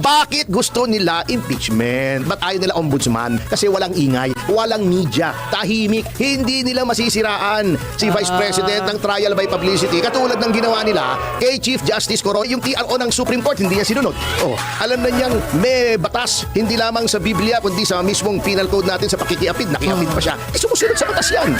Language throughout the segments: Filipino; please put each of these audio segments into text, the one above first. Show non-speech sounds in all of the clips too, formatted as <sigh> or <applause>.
Bakit gusto nila impeachment? Ba't ayaw nila ombudsman? Kasi walang ingay, walang media, tahimik, hindi nila masisiraan si Vice President ng trial by publicity katulad ng ginawa nila kay Chief Justice Coro, yung TRO ng Supreme Court, hindi niya sinunod. Oh, alam na niyang may batas, hindi lamang sa Biblia, kundi sa mismong penal code natin sa pakikiapid, nakiapid pa siya. Eh, sumusunod sa batas yan.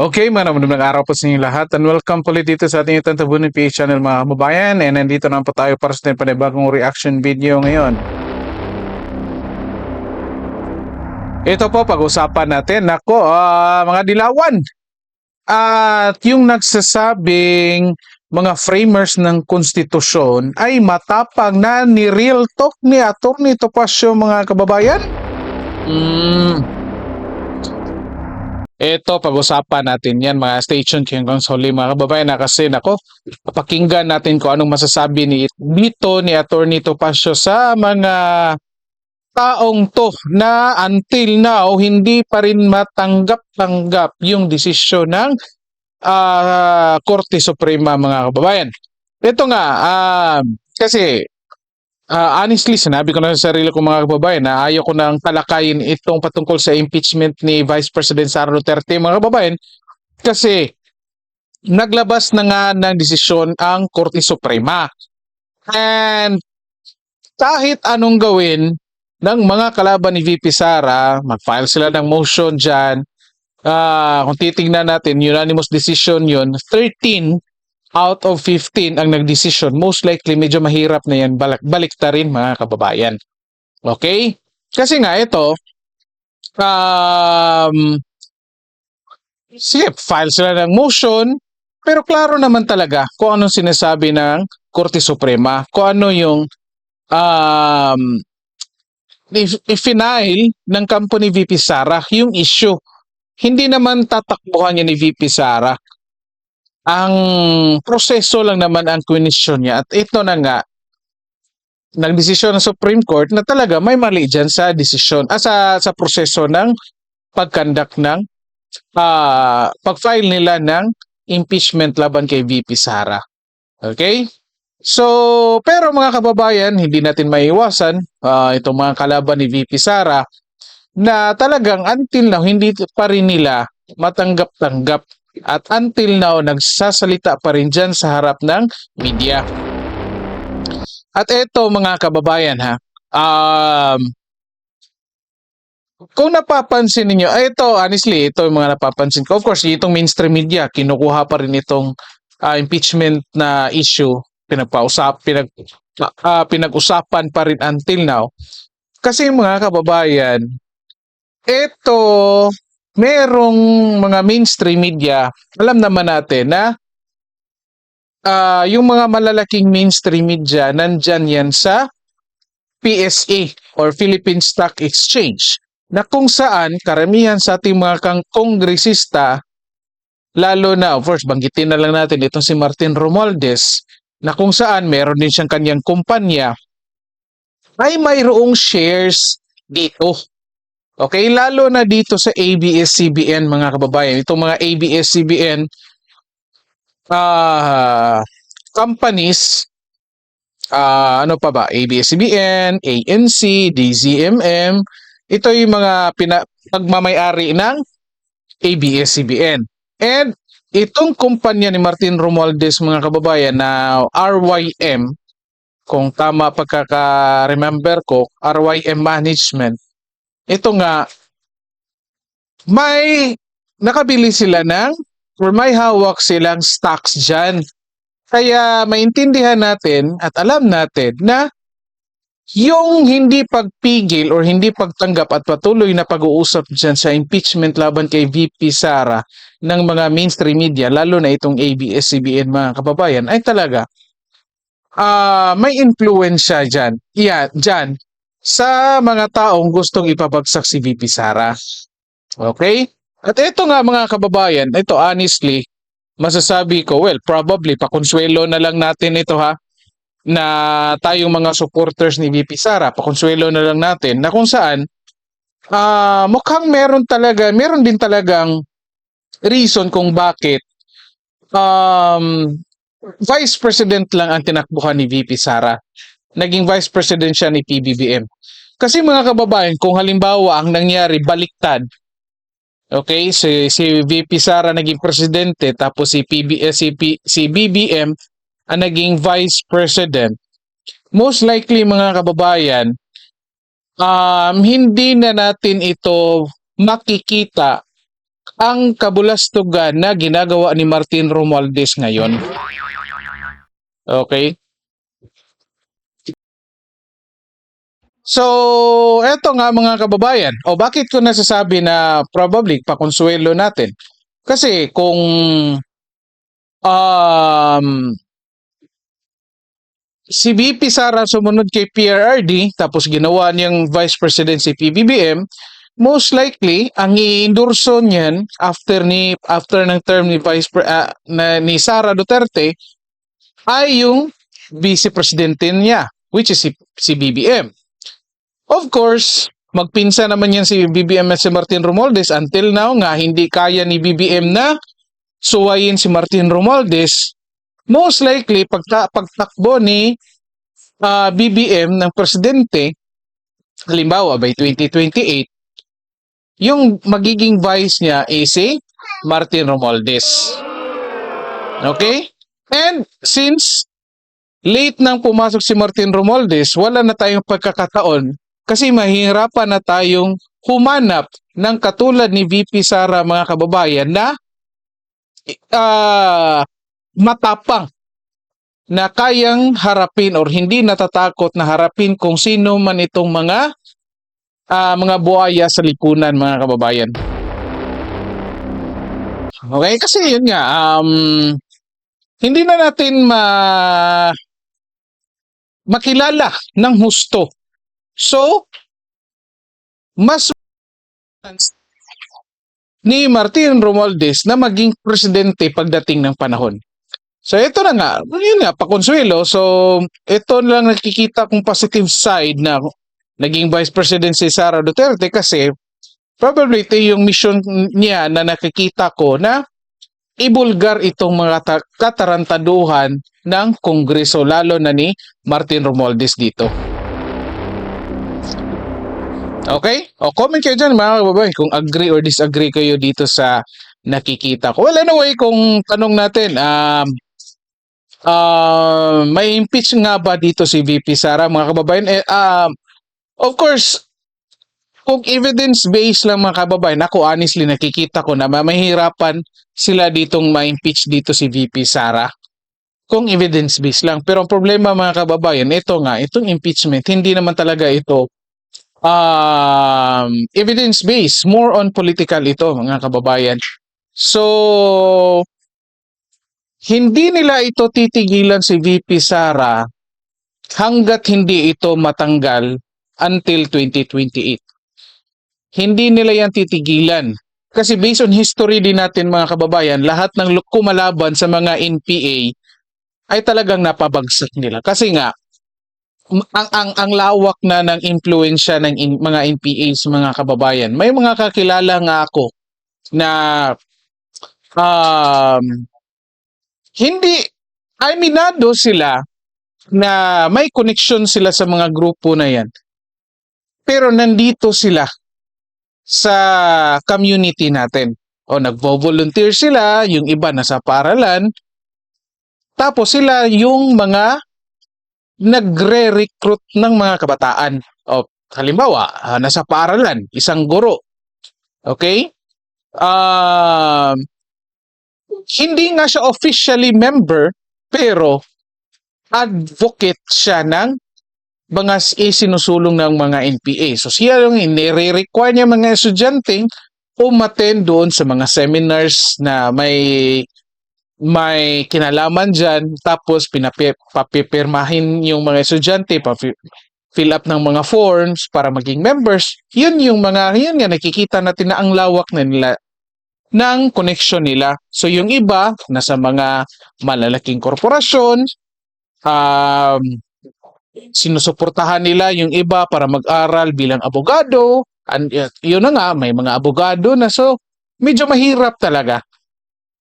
Okay, magandang araw po sa inyo lahat and welcome po ulit dito sa ating itong Tabunin PH channel mga kababayan and nandito na po tayo para sa panibagong reaction video ngayon. Ito po pag-usapan natin, nako, ah, mga dilawan. At yung nagsasabing mga framers ng konstitusyon ay matapang na ni real talk ni Atty. Topacio mga kababayan. Hmm. Ito, pag-usapan natin yan mga station king hanggang sa mga kababayan na kasi nako, papakinggan natin kung anong masasabi ni dito ni Attorney Topacio sa mga taong to na until now hindi pa rin matanggap-tanggap yung desisyon ng ah, Korte Suprema mga kababayan. Ito nga, ah, kasi Ah, honestly, sinabi ko na sa sarili ko mga kababayan na ayaw ko nang talakayin itong patungkol sa impeachment ni Vice President Sara Duterte mga kababayan kasi naglabas na nga ng desisyon ang Korte Suprema. And kahit anong gawin ng mga kalaban ni VP Sara, mag-file sila ng motion dyan, ah, kung titingnan natin, unanimous decision yun, 13 out of 15 ang nagdesisyon, most likely medyo mahirap na yan balik, balik rin mga kababayan. Okay? Kasi nga ito, um, sige, file sila ng motion, pero klaro naman talaga kung anong sinasabi ng Korte Suprema, kung ano yung um, i-final ng kampo ni VP Sara, yung issue. Hindi naman tatakbuhan niya ni VP Sara ang proseso lang naman ang question niya at ito na nga nagdesisyon ng Supreme Court na talaga may mali dyan sa desisyon ah, sa, sa proseso ng pagkandak ng ah, pag-file nila ng impeachment laban kay VP Sara. Okay? So, pero mga kababayan, hindi natin maiwasan ah, itong mga kalaban ni VP Sara na talagang until now hindi pa rin nila matanggap-tanggap at until now, nagsasalita pa rin dyan sa harap ng media. At eto mga kababayan ha, um, kung napapansin ninyo, ay ito honestly, ito yung mga napapansin ko. Of course, itong mainstream media, kinukuha pa rin itong ah, impeachment na issue, pinagpausap, pinag, ah, pinag-usapan pa rin until now. Kasi mga kababayan, ito merong mga mainstream media, alam naman natin na ah, yung mga malalaking mainstream media nandyan yan sa PSE or Philippine Stock Exchange na kung saan karamihan sa ating mga kang kongresista lalo na of course banggitin na lang natin itong si Martin Romualdez na kung saan meron din siyang kanyang kumpanya ay mayroong shares dito Okay, lalo na dito sa ABS-CBN mga kababayan. Itong mga ABS-CBN ah companies ah ano pa ba? ABS-CBN, ANC, DZMM. Ito yung mga pina, pagmamayari ng ABS-CBN. And itong kumpanya ni Martin Romualdez mga kababayan na RYM, kung tama pagkaka-remember ko, RYM Management, ito nga, may nakabili sila ng or may hawak silang stocks dyan. Kaya maintindihan natin at alam natin na yung hindi pagpigil or hindi pagtanggap at patuloy na pag-uusap dyan sa impeachment laban kay VP Sara ng mga mainstream media, lalo na itong ABS-CBN mga kababayan, ay talaga ah may influensya dyan. Yeah, dyan sa mga taong gustong ipabagsak si VP Sara. Okay? At ito nga mga kababayan, ito honestly, masasabi ko, well, probably, pakonsuelo na lang natin ito ha, na tayong mga supporters ni VP Sara, pakonsuelo na lang natin, na kung saan, ah mukhang meron talaga, meron din talagang reason kung bakit um, vice president lang ang tinakbuhan ni VP Sara. Naging vice president siya ni PBBM. Kasi mga kababayan, kung halimbawa ang nangyari baliktad, okay, si, si VP Sara naging presidente tapos si, PB, eh, si, P- si BBM ang naging vice president, most likely mga kababayan, um, hindi na natin ito makikita ang kabulastugan na ginagawa ni Martin Romualdez ngayon. Okay? So, eto nga mga kababayan. O bakit ko nasasabi na probably pakonsuelo natin? Kasi kung um, si VP Sara sumunod kay PRRD tapos ginawa niyang Vice President si PBBM, most likely ang i-endorso niyan after ni after ng term ni Vice ah, na, ni Sara Duterte ay yung Vice Presidente niya which is si, si BBM. Of course, magpinsa naman yan si BBM at si Martin Romualdez until now nga hindi kaya ni BBM na suwayin si Martin Romualdez most likely pagta, pagtakbo ni ah, BBM ng presidente halimbawa by 2028 yung magiging vice niya is si Martin Romualdez. Okay? And since late nang pumasok si Martin Romualdez, wala na tayong pagkakataon kasi mahihirapan na tayong humanap ng katulad ni VP Sara mga kababayan na ah, matapang na kayang harapin or hindi natatakot na harapin kung sino man itong mga ah, mga buhaya sa lipunan mga kababayan. Okay, kasi yun nga, um, hindi na natin ma makilala ng husto. So, mas ni Martin Romualdez na maging presidente pagdating ng panahon. So ito na nga, yun nga, pakonsuelo. So ito lang nakikita kong positive side na naging Vice President si Sara Duterte kasi probably ito yung mission niya na nakikita ko na ibulgar itong mga ta- katarantaduhan ng Kongreso lalo na ni Martin Romualdez dito. Okay? O comment kayo dyan mga kababayan kung agree or disagree kayo dito sa nakikita ko. Well anyway, kung tanong natin, um, uh, may impeach nga ba dito si VP Sara mga kababayan? Eh, um, of course, kung evidence-based lang mga kababayan, ako honestly nakikita ko na mahihirapan sila ditong ma-impeach dito si VP Sara. Kung evidence-based lang. Pero ang problema mga kababayan, ito nga, itong impeachment, hindi naman talaga ito um, evidence-based. More on political ito mga kababayan. So, hindi nila ito titigilan si VP Sara hanggat hindi ito matanggal until 2028. Hindi nila yan titigilan. Kasi based on history din natin mga kababayan, lahat ng kumalaban sa mga NPA ay talagang napabagsak nila. Kasi nga, ang, ang, ang lawak na ng impluensya ng in- mga NPAs mga kababayan. May mga kakilala nga ako na um, hindi, aminado sila na may connection sila sa mga grupo na yan. Pero nandito sila sa community natin. O nagvo-volunteer sila, yung iba nasa paralan. Tapos sila yung mga nagre-recruit ng mga kabataan. O halimbawa, ah, nasa paaralan, isang guro. Okay? Um, hindi nga siya officially member, pero advocate siya ng mga isinusulong ng mga NPA. So siya yung inire-require niya mga estudyante umattend doon sa mga seminars na may may kinalaman dyan, tapos pinapi, papipirmahin yung mga estudyante, fill up ng mga forms para maging members. Yun yung mga, yun nga, nakikita natin na ang lawak na nila ng connection nila. So yung iba, nasa mga malalaking korporasyon, um, sinusuportahan nila yung iba para mag-aral bilang abogado. And, yun na nga, may mga abogado na so medyo mahirap talaga.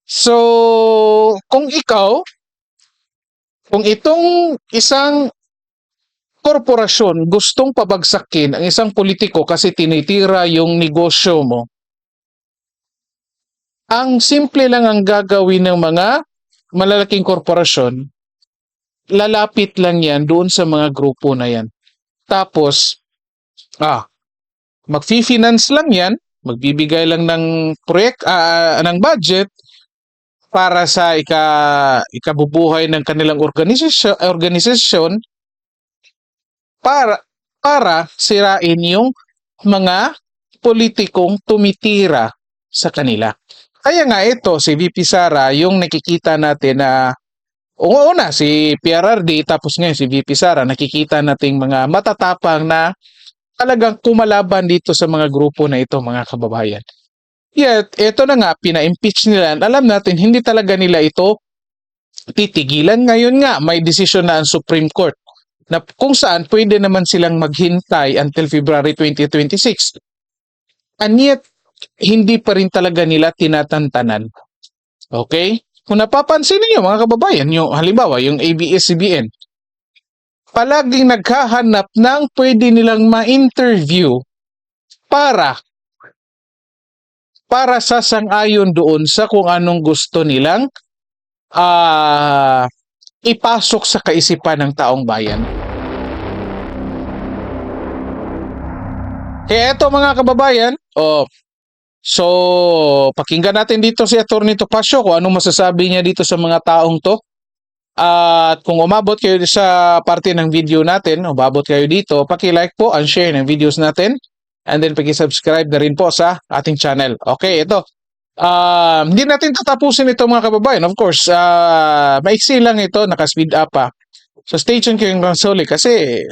So, kung ikaw, kung itong isang korporasyon gustong pabagsakin ang isang politiko kasi tinitira yung negosyo mo, ang simple lang ang gagawin ng mga malalaking korporasyon, lalapit lang yan doon sa mga grupo na yan. Tapos, ah, mag-finance lang yan, magbibigay lang ng project, ah, ng budget para sa ika, ikabubuhay ng kanilang organisasyon, organisasyon para, para sirain yung mga politikong tumitira sa kanila. Kaya nga ito, si VP Sara, yung nakikita natin na una, si PRRD, tapos ngayon si VP Sara, nakikita nating mga matatapang na talagang kumalaban dito sa mga grupo na ito, mga kababayan. Yet, ito na nga, pina-impeach nila. Alam natin, hindi talaga nila ito titigilan. Ngayon nga, may desisyon na ang Supreme Court na kung saan pwede naman silang maghintay until February 2026. And yet, hindi pa rin talaga nila tinatantanan. Okay? Kung napapansin niyo mga kababayan, yung halimbawa yung ABS-CBN, palaging naghahanap ng pwede nilang ma-interview para para sasang-ayon doon sa kung anong gusto nilang ah ipasok sa kaisipan ng taong bayan. Kaya eto mga kababayan, oh, So, pakinggan natin dito si Atty. Topacio kung anong masasabi niya dito sa mga taong to. At kung umabot kayo sa parte ng video natin, umabot kayo dito, paki-like po and share ng videos natin. And then paki-subscribe na rin po sa ating channel. Okay, ito. Ah, hindi natin tatapusin ito mga kababayan. Of course, ah maiksi lang ito, naka-speed up pa. So stay tuned kayo hanggang sa uli kasi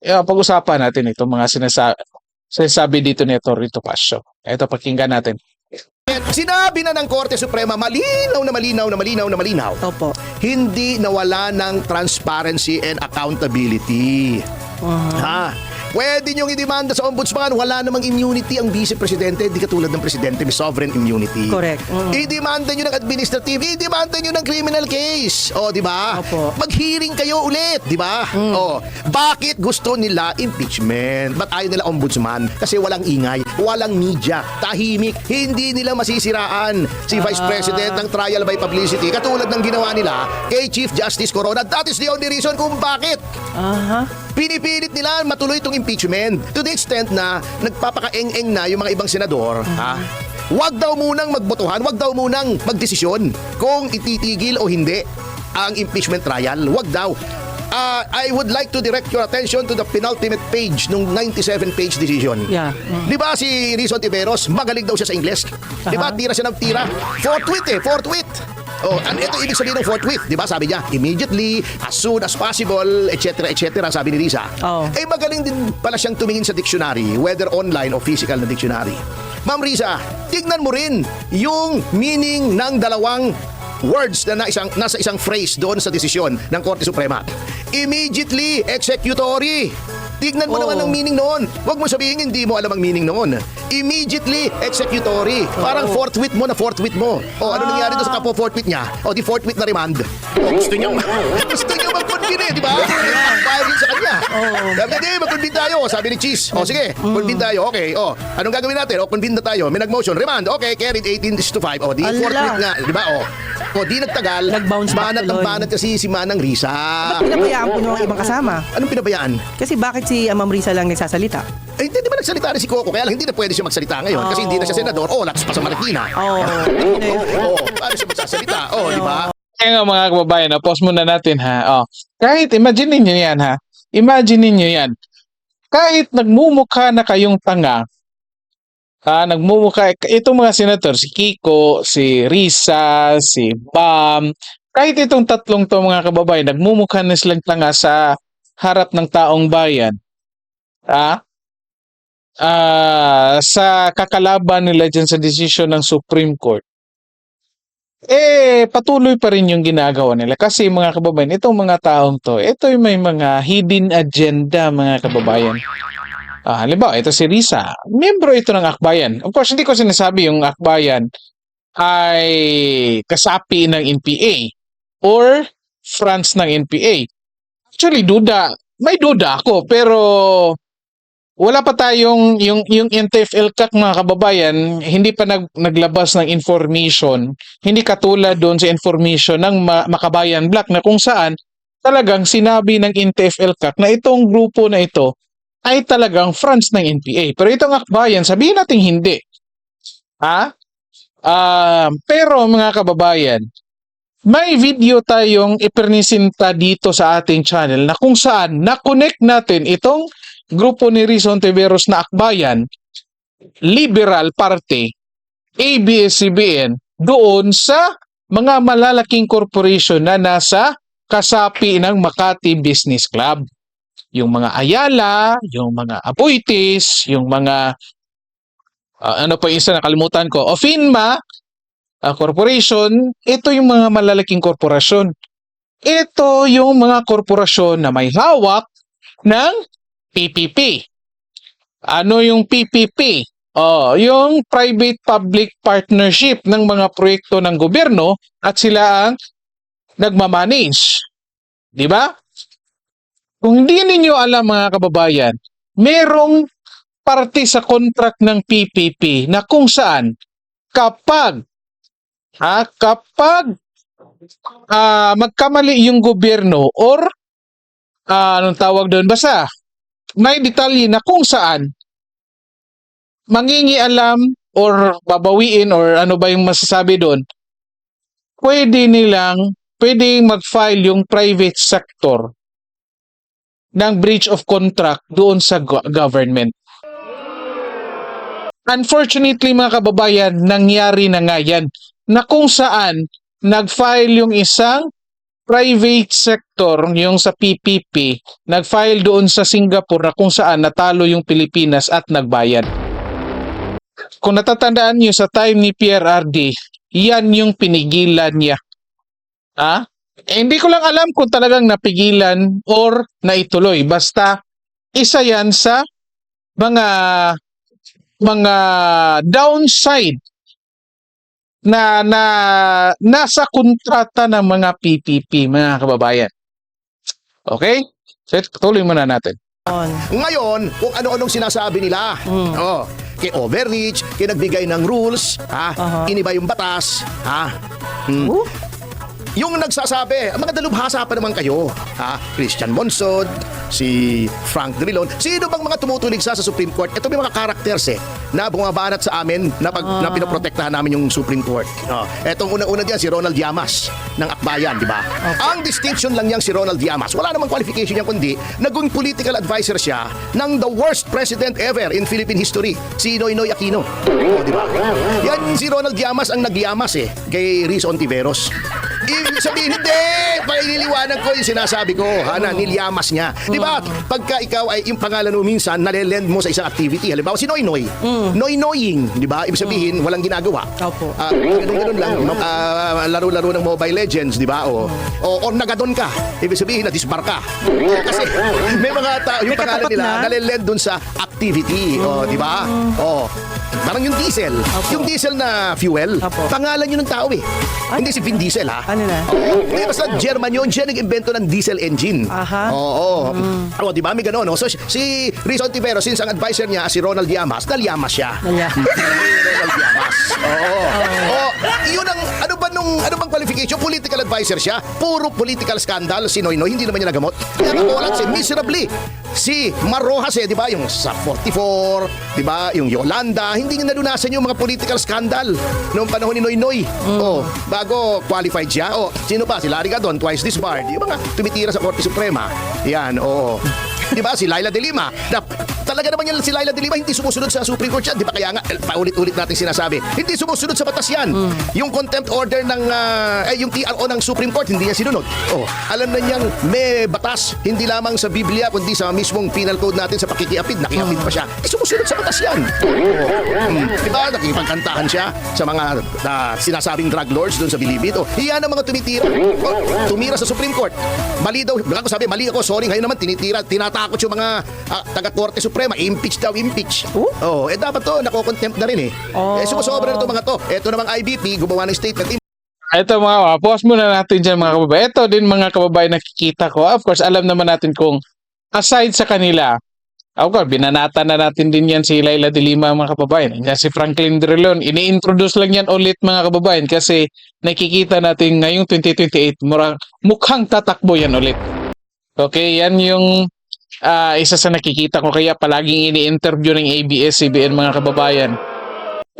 yeah, pag-usapan natin ito mga sinasabi, sinasabi dito ni Atty. Topacio. Ito, pakinggan natin. At Sinabi na ng Korte Suprema, malinaw na malinaw na malinaw na malinaw, Opo. hindi nawala ng transparency and accountability. Ha? Pwede niyong idemanda sa ombudsman, wala namang immunity ang vice presidente, di katulad ng presidente, may sovereign immunity. Correct. Mm. Idemanda niyo ng administrative, idemanda niyo ng criminal case. O, di ba? Opo. Mag-hearing kayo ulit, di ba? O, bakit gusto nila impeachment? Ba't ayaw nila ombudsman? Kasi walang ingay, walang media, tahimik, hindi nila masisiraan si Vice President ng trial by publicity katulad ng ginawa nila kay Chief Justice Corona. That is the only reason kung bakit Aha. Pinipilit nila matuloy itong impeachment to the extent na nagpapakaeng-eng na yung mga ibang senador, ha? Huwag daw munang magbotohan, huwag daw munang magdesisyon kung ititigil o hindi ang impeachment trial. Huwag daw. Ah, I would like to direct your attention to the penultimate page nung 97-page decision. Yeah. Mm. Di ba si Rizon Tiveros, magaling daw siya sa Ingles? Di ba? Tira siya ng tira. Forthwith eh, forthwith. Oh, ano ito ibig sabihin ng forthwith, 'di ba? Sabi niya, immediately, as soon as possible, etc. etc. sabi ni Risa. Oo. Eh magaling din pala siyang tumingin sa dictionary, whether online o physical na dictionary. Ma'am Risa, tignan mo rin yung meaning ng dalawang words na, na isang, nasa isang phrase doon sa desisyon ng Korte Suprema. Immediately executory. Tignan mo Oo. naman ang meaning noon. Huwag mo sabihin hindi mo alam ang meaning noon. Immediately executory. Parang forthwith mo na forthwith mo. O ano nangyari doon sa kapo forthwith niya? O di forthwith na remand. O gusto niya <laughs> gusto niya mag-convene eh, di ba? Bayad din sa kanya. Sabi niya, di, mag-convene tayo. Sabi ni Cheese. O sige, convene tayo. Okay, o. Anong gagawin natin? O, convene na tayo. May nag-motion. Remand. Okay, carried 18 is to 5. O, di Ala. forthwith nga. Di ba? O. O, di nagtagal. Nag-bounce back Banat ng tuloy. banat kasi si Manang Risa. Pinabayaan po niyo ang ibang kasama. Anong pinabayaan? Kasi bakit si ah, Ma'am Risa lang nagsasalita? Eh, hindi ba nagsalita rin si Coco? Kaya lang hindi na pwede siya magsalita ngayon kasi hindi na siya senador. Oh, lakas pa sa Marikina. Oo. Oo, oh, <laughs> paano siya magsasalita? Oh, di ba? Kaya nga mga kababayan, na pause muna natin ha. Oh, kahit imagine niyo yan ha. Imagine niyo yan. Kahit nagmumukha na kayong tanga, ah, nagmumukha, itong mga senator, si Kiko, si Risa, si Bam, kahit itong tatlong to mga kababayan, nagmumukha na silang tanga sa harap ng taong bayan. Ah, ah, sa kakalaban nila dyan sa desisyon ng Supreme Court eh patuloy pa rin yung ginagawa nila kasi mga kababayan itong mga taong to ito yung may mga hidden agenda mga kababayan ah, halimbawa ito si Risa membro ito ng Akbayan of course hindi ko sinasabi yung Akbayan ay kasapi ng NPA or France ng NPA. Actually, duda. May duda ako, pero wala pa tayong yung yung NTFL CAC mga kababayan, hindi pa nag, naglabas ng information, hindi katulad doon sa information ng Ma- Makabayan Black na kung saan talagang sinabi ng NTFL CAC na itong grupo na ito ay talagang France ng NPA. Pero itong akbayan, sabihin natin hindi. Ha? Ah, pero mga kababayan, may video tayong ipernisinta dito sa ating channel na kung saan na-connect natin itong grupo ni Rizon Tiveros na akbayan, Liberal Party, ABS-CBN, doon sa mga malalaking korporasyon na nasa kasapi ng Makati Business Club. Yung mga Ayala, yung mga Aboitis, yung mga ah, ano pa isa nakalimutan ko, Ofinma ah, Corporation, ito yung mga malalaking korporasyon. Ito yung mga korporasyon na may hawak ng PPP. Ano yung PPP? Oh, yung private-public partnership ng mga proyekto ng gobyerno at sila ang nagmamanage. Di ba? Kung hindi ninyo alam mga kababayan, merong parte sa contract ng PPP na kung saan kapag ha, kapag ah, magkamali yung gobyerno or ah, anong tawag doon basta may detalye na kung saan mangingialam or babawiin or ano ba yung masasabi doon pwede nilang pwedeng mag-file yung private sector ng breach of contract doon sa go- government. Unfortunately mga kababayan, nangyari na nga yan na kung saan nag-file yung isang private sector, yung sa PPP, nag-file doon sa Singapore na kung saan natalo yung Pilipinas at nagbayad. Kung natatandaan nyo sa time ni PRRD, yan yung pinigilan niya. Ha? Eh, hindi ko lang alam kung talagang napigilan or naituloy. Basta isa yan sa mga mga downside na na nasa kontrata ng mga PPP mga kababayan. Okay? So, tuloy muna natin. On. Ngayon, kung ano-anong sinasabi nila. Mm. Oh, kay overreach, kay nagbigay ng rules, ha? Aha. Iniba yung batas, ha? Hmm. Uh, Yung nagsasabi, mga dalubhasa pa naman kayo, ha? Christian Monsod, si Frank Drilon, sino bang mga tumutulig sa sa Supreme Court? Ito may mga characters eh, na bumabanat sa amin na, pag, na pinoprotektahan namin yung Supreme Court. Oh, etong una-una diyan si Ronald Llamas ng Akbayan, di ba? Ang distinction lang niyang si Ronald Llamas, wala namang qualification niya kundi naging political advisor siya ng the worst president ever in Philippine history, si Noynoy Aquino. Oh, di ba? Yan si Ronald Llamas ang nagyamas eh kay Riz Ontiveros. Ibig sabihin, hindi! Paililiwanag ko yung sinasabi ko, ha, na nilyamas niya. Di ba? Pagka ikaw ay yung pangalan mo minsan, nalelend mo sa isang activity. Halimbawa, si Noy Noy. Noy Noying. Di ba? Ibig sabihin, walang ginagawa. Opo. Ah, ganun-ganun lang. Ah, laro-laro ng Mobile Legends, di ba? O, o, o nagadon ka. Ibig sabihin, na-disbar ka. Kasi may mga tao, yung May pangalan katapat nila, na. nalelend dun sa activity. O, di ba? O, parang yung diesel. Opo. Yung diesel na fuel, Opo. pangalan yun ng tao eh. Hindi si Vin Diesel ha. ano na? Hindi, basta German yun. Siya nag-invento ng diesel engine. Aha. Oo. Oo, di ba? May gano'n. No? So, si Rizon Tivero, since ang advisor niya, si Ronald Llamas, nalyamas siya. Nalya- <laughs> Ronald Llamas. Oo. Qualification? Political advisor siya. Puro political scandal. Si Noy Noy, hindi naman niya nagamot. Kaya nakulat si miserably. Si Marojas eh, di ba? Yung sa 44, di ba? Yung Yolanda, hindi niya nalunasan yung mga political scandal noong panahon ni Noy Noy. Oh, bago qualified siya. Oh, sino pa? Si Larry Gadon, twice disbarred. Yung mga tumitira sa Korte Suprema. Yan, oo. Di ba? Si Laila de Lima. Na, talaga naman yan si Laila de Lima hindi sumusunod sa Supreme Court yan. Di ba? Kaya nga, paulit-ulit natin sinasabi. Hindi sumusunod sa batas yan. Yung contempt order ng, ah, eh, yung TRO ng Supreme Court, hindi niya sinunod. Oh, alam na niyang may batas, hindi lamang sa Biblia, kundi sa mismong penal code natin sa pakikiapid. Nakiapid pa siya. Eh, sumusunod sa batas yan. Oh. Hmm. Di ba? Nakipagkantahan siya sa mga ah, sinasabing drug lords doon sa Bilibid. Oh, iyan ang mga tumitira. Oh, tumira sa Supreme Court. Mali daw. Baka ko sabi, mali ako. Sorry, ngayon naman tinitira, tinatakot yung mga ah, taga-Korte Suprema. Impeach daw, impeach. Oh, eh dapat to, nakokontempt na rin eh. Oh. Eh, sumusobra na to mga to. Ito namang IBP, gumawa ng statement, Ito mga, uh, pause muna natin dyan mga kababayan. Ito din mga kababayan nakikita ko. Of course, alam naman natin kung aside sa kanila, of course, binanata na natin din yan si Laila de Lima mga kababayan. Yan si Franklin Drilon. Ini-introduce lang yan ulit mga kababayan kasi nakikita natin ngayong 2028 murang, mukhang tatakbo yan ulit. Okay, yan yung ah, isa sa nakikita ko kaya palaging ini-interview ng ABS-CBN mga kababayan.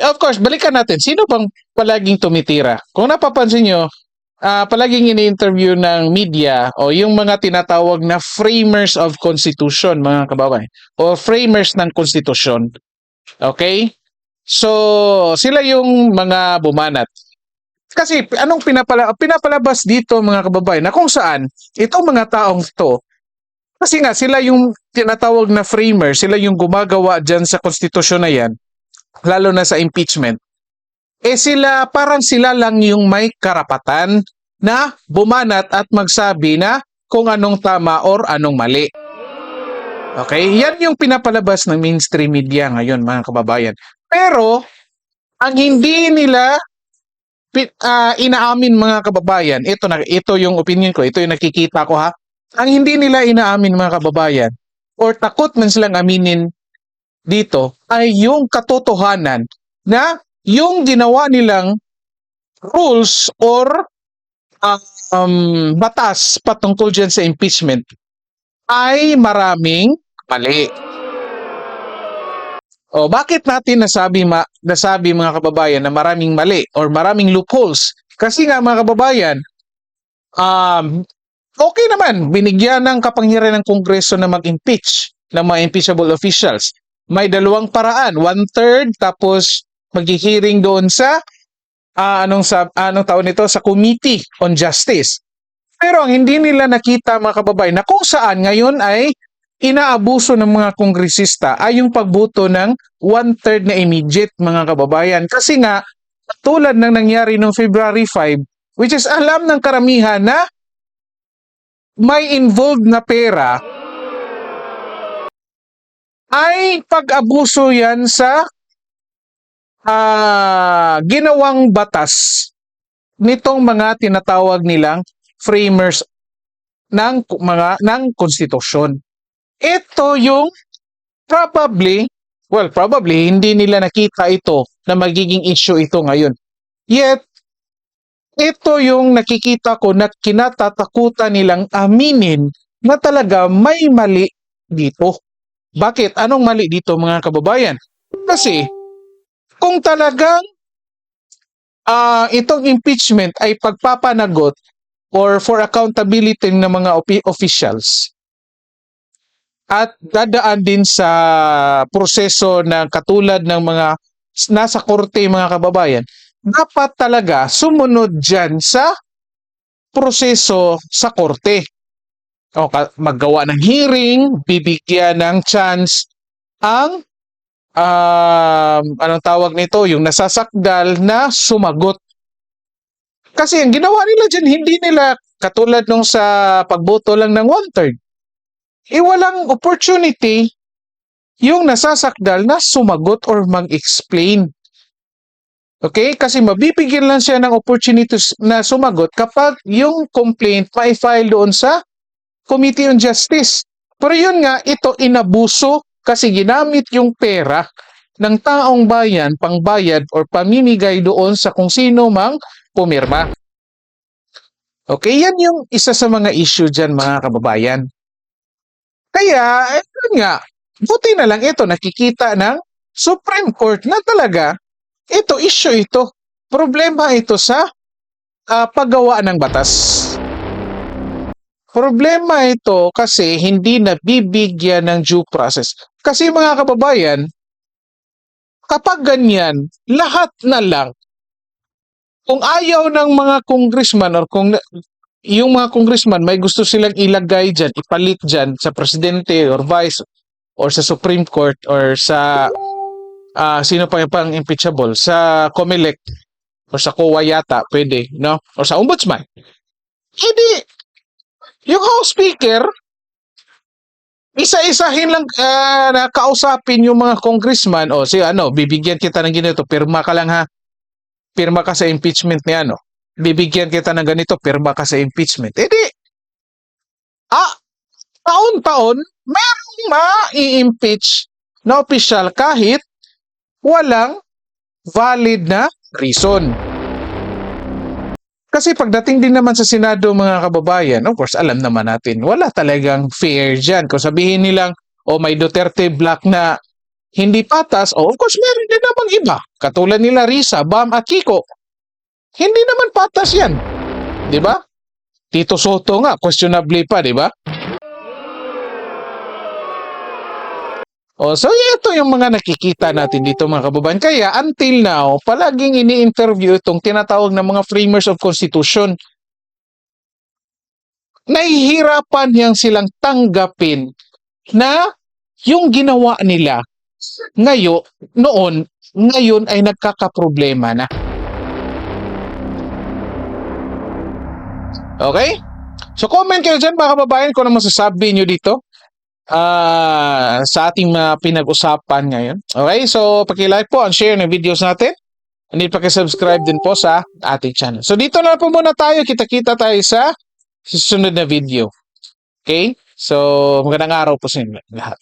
Of course, balikan natin. Sino bang palaging tumitira? Kung napapansin nyo, ah, palaging ini-interview ng media o yung mga tinatawag na framers of constitution, mga kababayan. O framers ng constitution. Okay? So, sila yung mga bumanat. Kasi anong pinapala pinapalabas dito mga kababayan na kung saan itong mga taong to kasi nga sila yung tinatawag na framer, sila yung gumagawa diyan sa konstitusyon na yan lalo na sa impeachment, eh sila, parang sila lang yung may karapatan na bumanat at magsabi na kung anong tama or anong mali. Okay? Yan yung pinapalabas ng mainstream media ngayon, mga kababayan. Pero, ang hindi nila ah, inaamin mga kababayan, ito, na, ito yung opinion ko, ito yung nakikita ko ha, ang hindi nila inaamin mga kababayan, or takot man silang aminin dito ay yung katotohanan na yung ginawa nilang rules or um, batas patungkol dyan sa impeachment ay maraming mali. O bakit natin nasabi ma nasabi mga kababayan na maraming mali or maraming loopholes? Kasi nga mga kababayan, um, okay naman, binigyan ng kapangyarihan ng Kongreso na mag-impeach ng mga impeachable officials may dalawang paraan. One-third, tapos maghihiring doon sa, ah, anong, sa anong tawag nito, sa Committee on Justice. Pero ang hindi nila nakita mga kababayan na kung saan ngayon ay inaabuso ng mga kongresista ay yung pagbuto ng one-third na immediate mga kababayan. Kasi nga, tulad ng nangyari noong February 5, which is alam ng karamihan na may involved na pera ay pag-abuso yan sa ah, ginawang batas nitong mga tinatawag nilang framers ng mga ng konstitusyon. Ito yung probably, well, probably hindi nila nakita ito na magiging issue ito ngayon. Yet, ito yung nakikita ko na kinatatakutan nilang aminin na talaga may mali dito. Bakit? Anong mali dito mga kababayan? Kasi kung talagang ah itong impeachment ay pagpapanagot or for accountability ng mga opi- officials at dadaan din sa proseso na katulad ng mga nasa korte mga kababayan, dapat talaga sumunod dyan sa proseso sa korte o maggawa ng hearing, bibigyan ng chance ang um, anong tawag nito, yung nasasakdal na sumagot. Kasi ang ginawa nila dyan, hindi nila katulad nung sa pagboto lang ng one-third. Eh walang opportunity yung nasasakdal na sumagot or mag-explain. Okay? Kasi mabibigyan lang siya ng opportunity na sumagot kapag yung complaint ma-file doon sa Committee on Justice. Pero yun nga, ito inabuso kasi ginamit yung pera ng taong bayan, pangbayad or pamimigay doon sa kung sino mang pumirma. Okay, yan yung isa sa mga issue dyan mga kababayan. Kaya, eh, yun nga, buti na lang ito nakikita ng Supreme Court na talaga ito, issue ito. Problema ito sa ah, paggawa ng batas. Problema ito kasi hindi nabibigyan ng due process. Kasi mga kababayan, kapag ganyan, lahat na lang, kung ayaw ng mga congressman or kung yung mga congressman may gusto silang ilagay dyan, ipalit dyan sa presidente or vice or sa Supreme Court or sa ah, sino pa yung pang impeachable? Sa COMELEC or sa COA yata pwede no? Or sa ombudsman? Hindi. Yung House Speaker isa-isahin lang ah, na kausapin yung mga congressman. O si ano bibigyan kita ng ganito pirma ka lang ha? Pirma ka sa impeachment ni ano? Bibigyan kita ng ganito, pirma ka sa impeachment. Eh di, ah, taon-taon, merong ma-impeach na opisyal kahit walang valid na reason. Kasi pagdating din naman sa Senado mga kababayan, of course, alam naman natin, wala talagang fair dyan. Kung sabihin nilang, o may Duterte Black na hindi patas, o of course, meron din naman iba. Katulad nila Risa, Bam at Kiko. Hindi naman patas yan. Ba? Tito Soto nga, questionably pa, di ba? O, so ito yung mga nakikita natin dito mga kababayan. Kaya until now, palaging ini-interview itong tinatawag na mga framers of constitution. Nahihirapan yang silang tanggapin na yung ginawa nila ngayon, noon, ngayon ay nagkakaproblema na. Okay? So comment kayo dyan mga kababayan kung ano masasabi nyo dito ah sa ating mga pinag-usapan ngayon. Okay? So paki-like po and share ng videos natin. And paki-subscribe din po sa ating channel. So dito na po muna tayo. Kita-kita tayo sa susunod na video. Okay? So magandang araw po sa inyo lahat.